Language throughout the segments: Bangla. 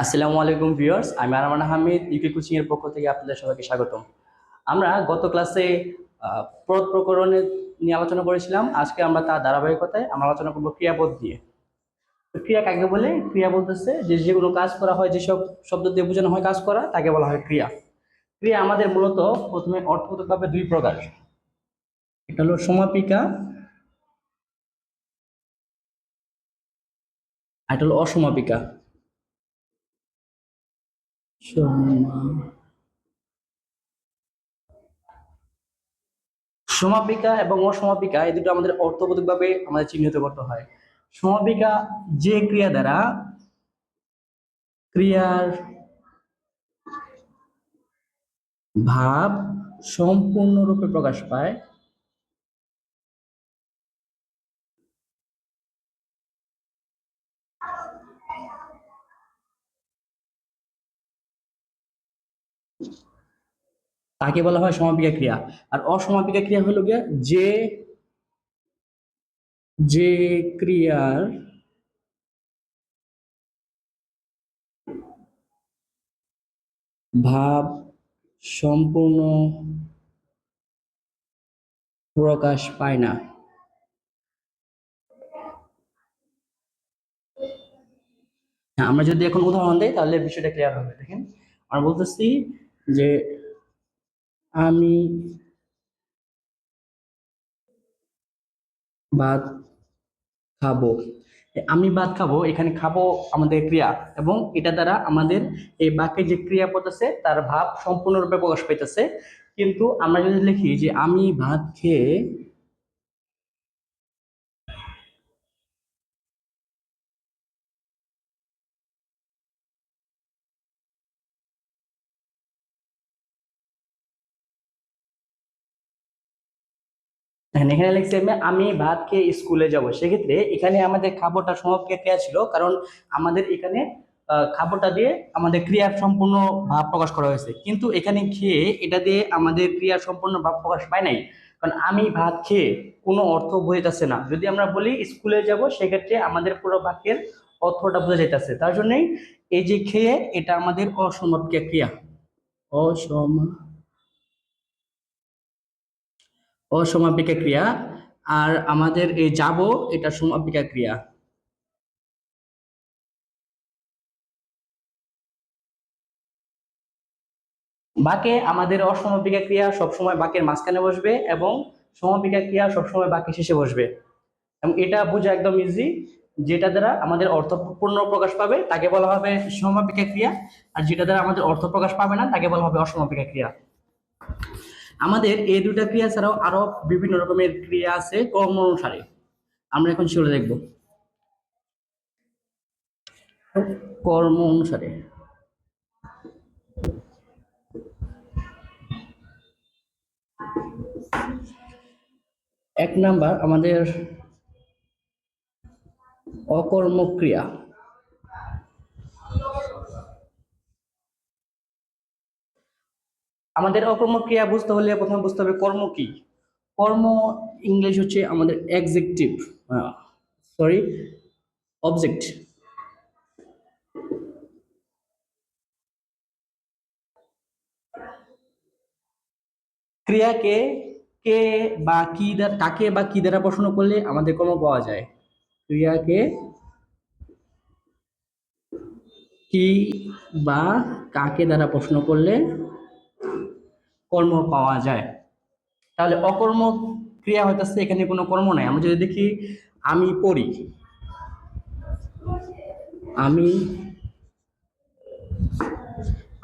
আসসালামু আলাইকুম ভিউয়ার্স, আমি আরমান আহমেদ ইউকে কোচিং এর পক্ষ থেকে আপনাদের সবাইকে স্বাগতম। আমরা গত ক্লাসে পদ প্রকরণে নিয়ে আলোচনা করেছিলাম। আজকে আমরা তার ধারাবাহিকতায় আমরা আলোচনা করব ক্রিয়াপদ দিয়ে ক্রিয়া কাকে বলে? ক্রিয়া বলতেছে যে যে কোনো কাজ করা হয়, যেসব শব্দ দিয়ে বোঝানো হয় কাজ করা, তাকে বলা হয় ক্রিয়া। ক্রিয়া আমাদের মূলত প্রথমে অর্থগতভাবে দুই প্রকার। এটা হলো সমাপিকা এটা হলো অসমাপিকা। সমা- সমাপিকা এবং অসমাপিকা, এই দুটো আমাদের অর্থবোধকভাবে আমাদের চিহ্নিত করতে হয়। সমাপিকা যে ক্রিয়া দ্বারা ক্রিয়ার ভাব সম্পূর্ণরূপে প্রকাশ পায় তাকে বলা হয় সমাপিকা ক্রিয়া। আর অসমাপিকা ক্রিয়া হলো গিয়ে যে যে ক্রিয়ার ভাব সম্পূর্ণ প্রকাশ পায় না। হ্যাঁ আমরা যদি এখন উদাহরণ দেই, তাহলে বিষয়টা ক্লিয়ার হবে। দেখেন, আমরা বলতেছি যে আমি ভাত খাব। আমি ভাত খাব, এখানে খাব আমাদের ক্রিয়া এবং এটা দ্বারা আমাদের এই বাক্যে যে ক্রিয়াপদ আছে, তার ভাব সম্পূর্ণরূপে প্রকাশ পাইতেছে। কিন্তু আমরা যদি লিখি যে আমি ভাত খেয়ে এখানে লিখছে আমি ভাত খেয়ে স্কুলে যাব। সেক্ষেত্রে এখানে আমাদের খাবারটা সমাপিকা ক্রিয়া ছিল, কারণ আমাদের এখানে খাবারটা দিয়ে আমাদের ক্রিয়ার সম্পূর্ণ ভাব প্রকাশ করা হয়েছে। কিন্তু এখানে খেয়ে এটা দিয়ে আমাদের ক্রিয়ার সম্পূর্ণ ভাব প্রকাশ পায় নাই। কারণ আমি ভাত খেয়ে কোনো অর্থ বোঝাইতেছে না। যদি আমরা বলি স্কুলে যাব, সেক্ষেত্রে আমাদের পুরো বাক্যের অর্থটা বোঝা যাইতেছে তার জন্যই এই যে খেয়ে, এটা আমাদের অসমাপিকা ক্রিয়া অসমা অসমাপিকা ক্রিয়া। আর আমাদের এই যাব, এটা সমাপিকা ক্রিয়া। বাকে আমাদের অসমাপিকা ক্রিয়া সবসময় বাকের মাঝখানে বসবে এবং সমাপিকা ক্রিয়া সবসময় বাকি শেষে বসবে। এবং এটা বোঝা একদম ইজি যেটা দ্বারা আমাদের অর্থপূর্ণ প্রকাশ পাবে, তাকে বলা হবে সমাপিকা ক্রিয়া। আর যেটা দ্বারা আমাদের অর্থ প্রকাশ পাবে না, তাকে বলা হবে অসমাপিকা ক্রিয়া। আমাদের এই দুটা ক্রিয়া ছাড়াও আরও বিভিন্ন রকমের ক্রিয়া আছে কর্ম অনুসারে। আমরা এখন সেগুলো দেখব। কর্ম অনুসারে। এক নাম্বার আমাদের অকর্মক্রিয়া। আমাদের অকর্মক্রিয়া বুঝতে হলে প্রথমে বুঝতে হবে কর্ম কি? কর্ম ইংলিশ হচ্ছে আমাদের এক্সেকটিভ সরি অবজেক্ট ক্রিয়াকে কে বা কি দ্বারা, কাকে বা কি দ্বারা প্রশ্ন করলে আমাদের কর্ম পাওয়া যায়? ক্রিয়াকে কি বা কাকে দ্বারা প্রশ্ন করলে কর্ম পাওয়া যায়। তাহলে অকর্ম ক্রিয়া হইতেছে, এখানে কোনো কর্ম নাই। আমরা যদি দেখি, আমি পড়ি। আমি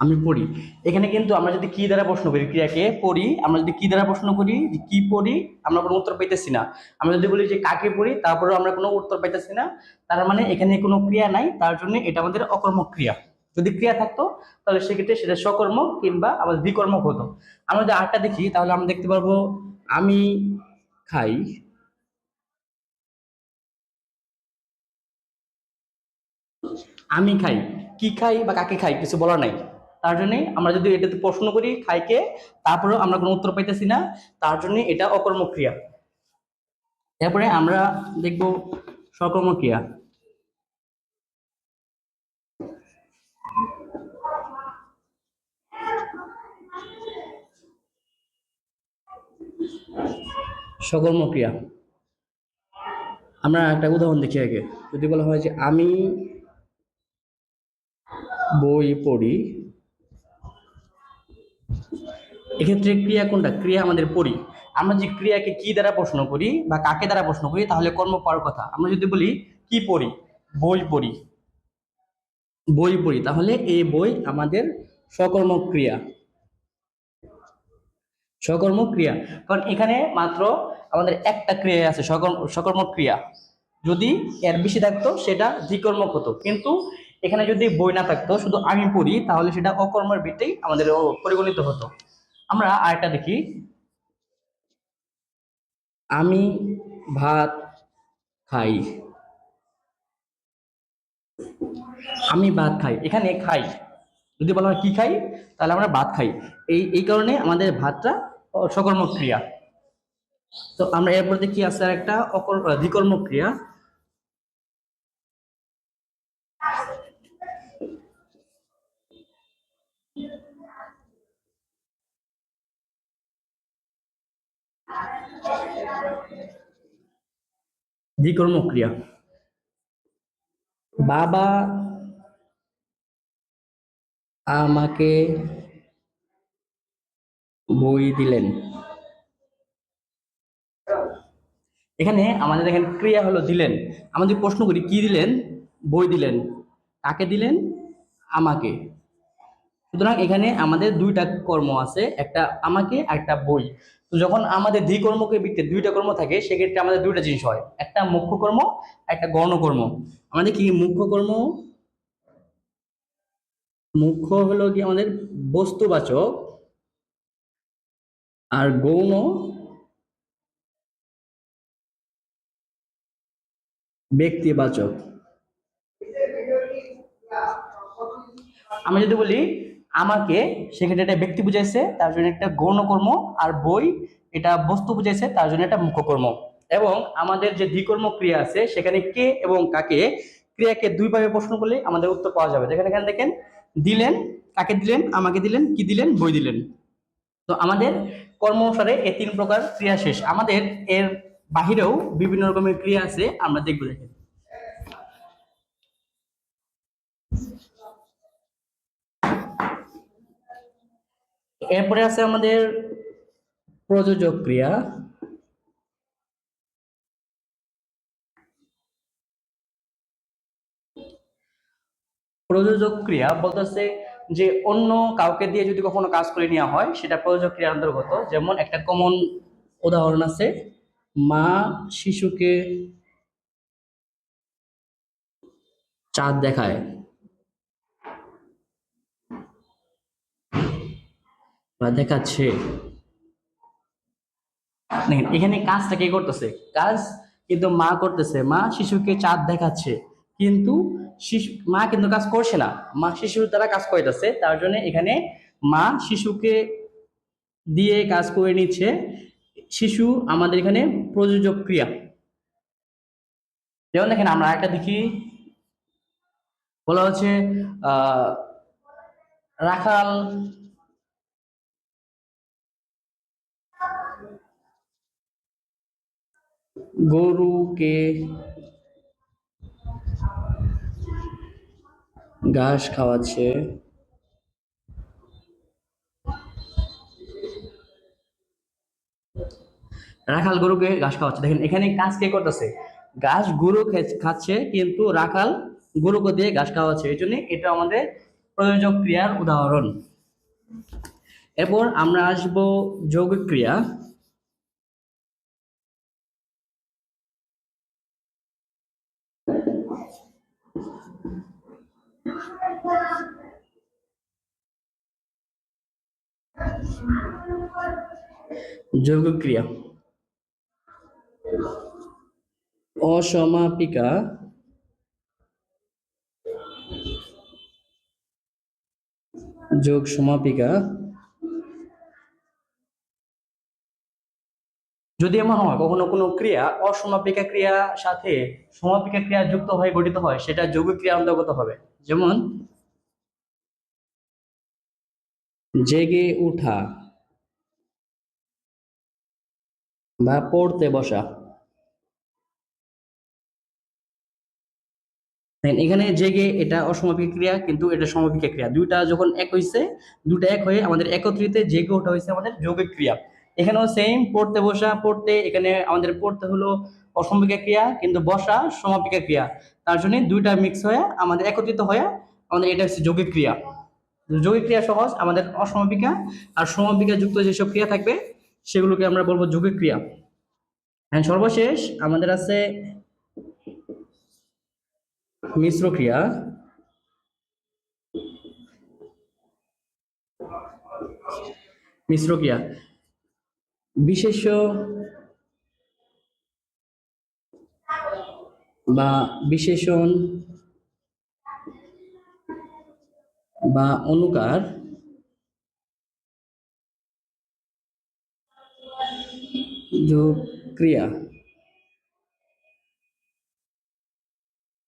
আমি পড়ি। এখানে কিন্তু আমরা যদি কি দ্বারা প্রশ্ন করি, ক্রিয়াকে পড়ি, আমরা যদি কি দ্বারা প্রশ্ন করি কি পড়ি, আমরা কোনো উত্তর পাইতেছি না। আমরা যদি বলি যে কাকে পড়ি, তারপরেও আমরা কোনো উত্তর পাইতেছি না। তার মানে এখানে কোনো ক্রিয়া নাই, তার জন্য এটা আমাদের অকর্মক ক্রিয়া যদি ক্রিয়া থাকতো, তাহলে সেক্ষেত্রে সেটা সকর্মক কিংবা আমাদের বিকর্মক হতো। আমরা যদি আটটা দেখি, তাহলে আমরা দেখতে পারব, আমি খাই। আমি খাই। কি খাই বা কাকে খাই, কিছু বলার নাই। তার জন্যে আমরা যদি এটাতে প্রশ্ন করি খাই খাইকে, তারপরেও আমরা কোনো উত্তর পাইতেছি না, তার জন্য এটা অকর্মক ক্রিয়া। এরপরে আমরা দেখব সকর্মক ক্রিয়া সকর্ম ক্রিয়া আমরা একটা উদাহরণ দেখি আগে। যদি বলা হয় যে আমি বই পড়ি, এক্ষেত্রে ক্রিয়া কোনটা? ক্রিয়া আমাদের পড়ি। আমরা যে ক্রিয়াকে কি দ্বারা প্রশ্ন করি বা কাকে দ্বারা প্রশ্ন করি, তাহলে কর্ম পাওয়ার কথা। আমরা যদি বলি কি পড়ি? বই পড়ি। বই পড়ি, তাহলে এই বই আমাদের সকর্ম ক্রিয়া সকর্ম ক্রিয়া। কারণ এখানে মাত্র আমাদের একটা ক্রিয়া আছে সকর্ম ক্রিয়া। যদি এর বেশি থাকতো, সেটা দ্বিকর্মক হতো। কিন্তু এখানে যদি বই না থাকতো, শুধু আমি পড়ি, তাহলে সেটা অকর্মের ভিত্তেই আমাদের পরিগণিত হতো। আমরা আরেকটা দেখি। আমি ভাত খাই। আমি ভাত খাই। এখানে খাই। যদি বলা হয় কি খাই, তাহলে আমরা ভাত খাই। এই এই কারণে আমাদের ভাতটা অ- সকর্মক ক্রিয়া তো আমরা এরপর দেখি আছে আর একটা অকর দ্বিকর্মক ক্রিয়া দ্বিকর্মক ক্রিয়া বাবা আমাকে বই দিলেন। এখানে আমাদের এখানে ক্রিয়া হলো দিলেন। আমাদের প্রশ্ন করি, কি দিলেন? বই দিলেন। কাকে দিলেন? আমাকে। সুতরাং এখানে আমাদের দুইটা কর্ম আছে, একটা আমাকে আর একটা বই। তো যখন আমাদের দ্বি কর্মকে ভিত্তিতে দুইটা কর্ম থাকে, সেক্ষেত্রে আমাদের দুইটা জিনিস হয়। একটা মুখ্য কর্ম, একটা গণকর্ম। আমাদের কি মুখ্য কর্ম? মুখ্য হলো কি আমাদের বস্তুবাচক আর গৌণ ব্যক্তিবাচক। আমি যদি বলি, আমাকে সেক্ষেত্রে একটা ব্যক্তি বুঝাইছে, তার জন্য একটা গৌণকর্ম আর বই এটা বস্তু বুঝাইছে, তার জন্য একটা মুখ্যকর্ম এবং আমাদের যে দ্বিকর্ম ক্রিয়া আছে, সেখানে কে এবং কাকে, ক্রিয়াকে দুইভাবে প্রশ্ন করলে আমাদের উত্তর পাওয়া যাবে। যেখানে এখানে দেখেন দিলেন, কাকে দিলেন, আমাকে দিলেন, কি দিলেন, বই দিলেন। তো আমাদের কর্ম অনুসারে এই তিন প্রকার ক্রিয়া শেষ। আমাদের এর বাহিরেও বিভিন্ন রকমের ক্রিয়া আছে, আমরা দেখব দেখেন এরপরে আছে আমাদের প্রযোজক ক্রিয়া। প্রযোজক ক্রিয়া বলতেছে যে অন্য কাউকে দিয়ে যদি কখনো কাজ করে নেওয়া হয়, সেটা প্রযোজক ক্রিয়ার অন্তর্গত। যেমন একটা কমন উদাহরণ আছে, মা শিশুকে চাঁদ দেখায়। বা দেখাচ্ছে। দেখেন, এখানে কাজটা কে করতেছে? কাজ কিন্তু মা করতেছে, মা শিশুকে চাঁদ দেখাচ্ছে। কিন্তু শিশু, মা কিন্তু কাজ করছে না। মা শিশুর দ্বারা কাজ করাইতেছে তার জন্য এখানে মা শিশুকে দিয়ে কাজ করে নিচ্ছে। শিশু আমাদের এখানে প্রযোজক ক্রিয়া। যেমন দেখেন, আমরা একটা দেখি, বলা হচ্ছে রাখাল গরুকে ঘাস খাওয়াচ্ছে। রাখাল গরুকে ঘাস খাওয়াচ্ছে। দেখেন, এখানে কাজ কে করতেছে? ঘাস গরু খাচ্ছে, কিন্তু রাখাল গরুকে দিয়ে ঘাস খাওয়াচ্ছে। এই জন্য এটা আমাদের প্রয়োজক ক্রিয়ার উদাহরণ। এরপর আমরা আসব যৌগিক ক্রিয়া। যৌগিক ক্রিয়া অসমাপিকা। যোগ সমাপিকা যদি এমন হয়, কখনো কোনো ক্রিয়া অসমাপিকা ক্রিয়ার সাথে সমাপিকা ক্রিয়া যুক্ত হয়ে গঠিত হয়, সেটা যৌগিক ক্রিয়া অন্তর্গত হবে। যেমন জেগে উঠা। বা পড়তে বসা। এখানে জেগে এটা অসমাপিক ক্রিয়া কিন্তু এটা সমাপিক ক্রিয়া। দুইটা যখন এক হয়েছে দুটা এক হয়ে আমাদের একত্রিতে জেগে ওঠা হয়েছে আমাদের যৌগিক ক্রিয়া। এখানেও সেম পড়তে বসা, পড়তে এখানে আমাদের পড়তে হলো অসমাপিকা ক্রিয়া কিন্তু বসা সমাপিকা ক্রিয়া। তার জন্য দুইটা মিক্স হয়ে আমাদের একত্রিত হয়ে আমাদের এটা হচ্ছে যৌগিক ক্রিয়া। যৌগিক ক্রিয়া সহজ, আমাদের অসমাপিকা আর সমাপিকা যুক্ত যেসব ক্রিয়া থাকবে, সেগুলোকে আমরা বলব যৌগিক ক্রিয়া হ্যাঁ সর্বশেষ আমাদের আছে মিশ্র ক্রিয়া মিশ্র ক্রিয়া বিশেষ বা বিশেষণ বা অনুকার। যোগ ক্রিয়া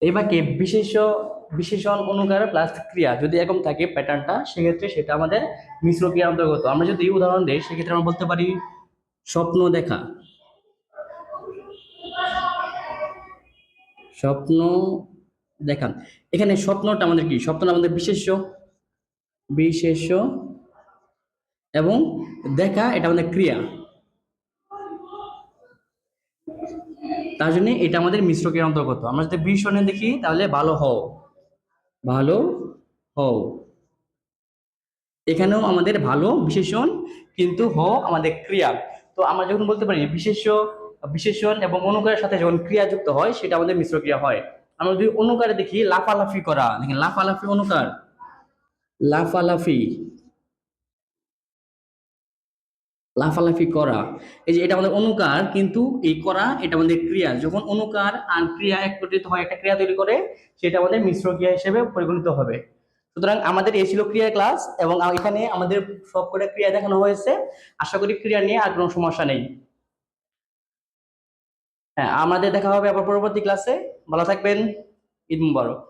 এই বিশেষ, বিশেষণ অনুকার প্লাস ক্রিয়া। যদি এরকম থাকে প্যাটার্নটা সেক্ষেত্রে সেটা আমাদের মিশ্র ক্রিয়ার অন্তর্গত। আমরা যদি উদাহরণ দিই, সেক্ষেত্রে আমরা বলতে পারি স্বপ্ন দেখা। স্বপ্ন দেখান এখানে স্বপ্নটা আমাদের কি? স্বপ্নটা আমাদের বিশেষ্য। বিশেষ্য এবং দেখা, এটা আমাদের ক্রিয়া। তার জন্য এটা আমাদের মিশ্র ক্রিয়ার অন্তর্গত। আমরা যদি বিশেষণে দেখি, তাহলে ভালো হও। ভালো হও। এখানেও আমাদের ভালো বিশেষণ, কিন্তু হ আমাদের ক্রিয়া। তো আমরা যখন বলতে পারি বিশেষ বিশেষণ এবং অনুকারের সাথে যখন ক্রিয়া যুক্ত হয়, সেটা আমাদের মিশ্র ক্রিয়া হয়। আমরা যদি অনুকারে দেখি, লাফালাফি করা, দেখেন লাফালাফি, অনুকার। লাফালাফি। লাফালাফি করা। এই যে এটা আমাদের অনুকার, কিন্তু এই করা এটা আমাদের ক্রিয়া। যখন অনুকার আর ক্রিয়া একত্রিত হয়, একটা ক্রিয়া তৈরি করে, সেটা আমাদের মিশ্র ক্রিয়া হিসেবে পরিগণিত হবে। সুতরাং আমাদের এই ছিল ক্রিয়া ক্লাস, এবং এখানে আমাদের সব করে ক্রিয়া দেখানো হয়েছে। আশা করি ক্রিয়া নিয়ে আর কোনো সমস্যা নেই। হ্যাঁ আমাদের দেখা হবে আবার পরবর্তী ক্লাসে। ভালো থাকবেন। ঈদ মুবারক।